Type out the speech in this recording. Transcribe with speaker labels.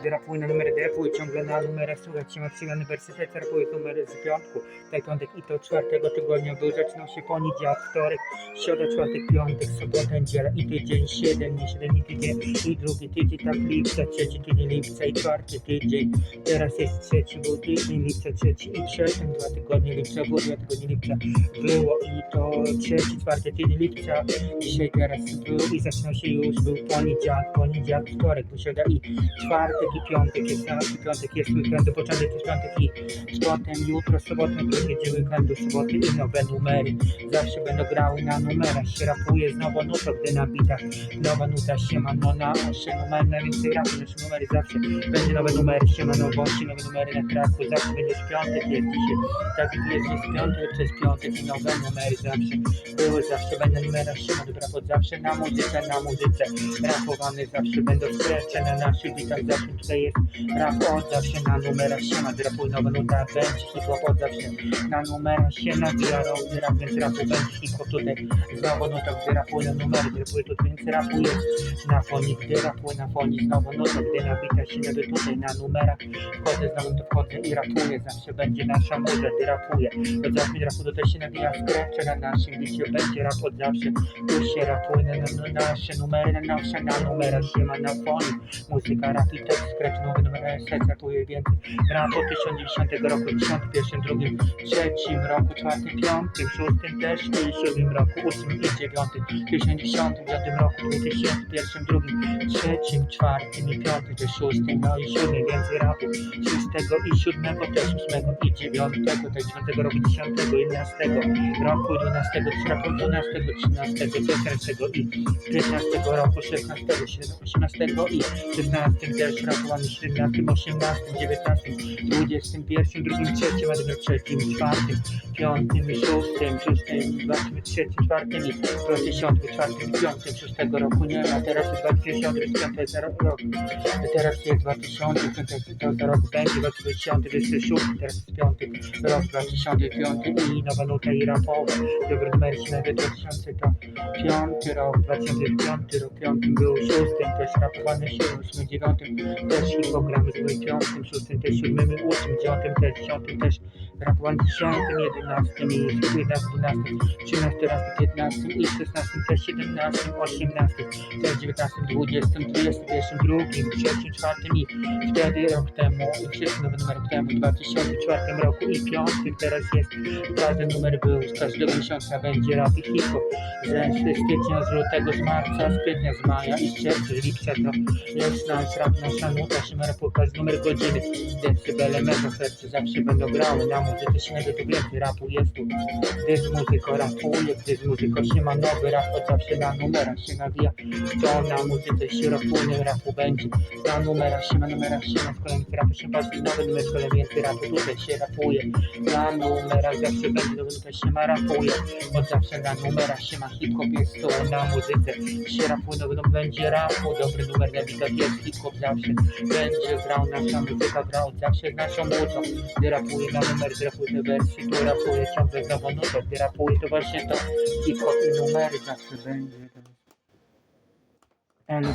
Speaker 1: gdy rapuje na numery, rapuje ciągle na numerach, słuchajcie, ma przyjemny wersytet, rapuje numery z piątku, tak piątek i to czwartego tygodnia, był zaczynał się poniedziałek, wtorek, środa, czwartek, piątek, sobota, niedziela i tydzień, siedem, nie siedem i tydzień, i drugi tydzień, tak lipca, trzeci tydzień lipca i czwarty tydzień, teraz jest trzeci, był tydzień lipca, trzeci i przedtem dwa tygodnie lipca, było dwa tygodnie lipca, było i to trzeci, czwarty tydzień lipca, dzisiaj teraz był i zaczynał się już, był poniedziałek, poniedziałek, wtorek, był i czwartek i piątek jest i piątek jest weekend, początek jest piątek i potem jutro, sobotę, będzie weekendu, soboty i nowe numery, zawsze będą grały na numerach, się rapuje znowu nuta, gdy nabita nowa nuta, siema, no nasze numery, najwięcej rapu, nasze numery zawsze, będzie nowe numery, siema, nowości, nowe numery na traku, zawsze będzie z piątek, jest dzisiaj, tak jest, jest piątek, jest piątek i nowe numery zawsze, były zawsze, będą numery, siema, dobra, pod zawsze na muzyce, na muzyce, rapowane zawsze będą skrecze na naszych bitach, zawsze jest rap od zawsze na numerach, siema, drapuj nowa nuta, będzie hip-hop od zawsze, na numerach się nawija, robi rap, więc rapu będzie hip-hop tutaj, znowu nuta, gdy rapuje numery, gdy rapuje to więc rapuje na fonii, gdy rapuje na fonii, znowu nuta, gdy nabita się nagle tutaj na numerach, wchodzę znowu to wchodzę i rapuję, zawsze będzie nasza muza, gdy rapuje, od zawsze rapu tutaj się nawija, skrecze na naszym bicie, będzie rap od zawsze, tu się rapuje na, na, na nasze numery, na nasze na numerach się ma na fonii, muzyka, rap i tekst, skrecz, nowy numer, SS, rapuje więcej, rap od 1090 roku, 91, drugim, trzecim roku, czwartym, piątym, szóstym też i siódmym roku, ósmym i dziewiątym, tysiącdziesiątym, piątym roku, dwutysięcznym, pierwszym, drugim, trzecim, czwartym i piątym, też szóstym, no i siódmym, więcej rapu, szóstego i siódmego, też ósmego i dziewiątego, też dziewiątego roku, dziesiątego, jedenastego roku, dwunastego, też rapu, dwunastego, trzynastego, piętnastego i piętnastego roku, szesnastego, osiemnastego i szesnastym też rapowany, trzecim, a drugim, trzecim, czwartym, piątym, i szóstym, szóstym, dwudziestym, trzecim, czwartym i dwudziestym, czwartym, i piątym, szóstego roku. Nie ma, teraz jest 2025 za rok, teraz jest 2025 to za rok. Będzie 2026, teraz jest piąty rok 2005 i nowa nuta i rapowa, dobry numer się nagle 2000 to piąty rok, 2005 rok, piątym był szóstym, też rapowany siódmym, ósmym, dziewiątym, też hipogramy z piątym, szóstym, też siódmym, i ósmym, dziewiątym, też dziesiątym, też rapowany dziesiątym, jedenastym i jedenastym, dwunastym, trzynastym, raz piętnastym i szesnastym, też siedemnastym, osiemnastym, też dziewiętnastym, dwudziestym, dwudziestym pierwszym, drugim, trzecim, czwartym i wtedy rok temu, wszyscy nowy numer temu, w 2004 roku i piątym teraz jest, każdy numer był z każdego miesiąca będzie rap i hip-hop, ze stycznia, z lutego, z marca, z kwietnia, z maja i z czerwca, lipca to jest nasz rap, nasza nuta, się pokaż numer godziny, decybele, metra, serce zawsze będą grały. Na muzyce śniegu, to więcej rapu jest tu, gdy z muzyką rapuje, gdy z muzyką się ma nowy rap, to zawsze na numerach się nawija, to na muzyce się rapuje, rapu będzie, na numerach się ma, numerach się ma, z kolei rapu się patrzy, nowy numer, z kolei więcej rapu, tutaj się rapuje, na numerach zawsze będzie, nowy numer się ma, rapuje, od zawsze na numerach się ma, hip-hop jest tu, na muzyce się rapuje, nowy numer będzie rapu, dobry numer bitach jest hip-hop zawsze, będzie grał nasza muzyka, gra od zawsze naszą muzą, gdy rapuje na numer, gdy rapuje te wersje, tu rapuje ciągle znowu nutę, gdy rapuje to właśnie to hip-hop i numery zawsze będzie. Ale.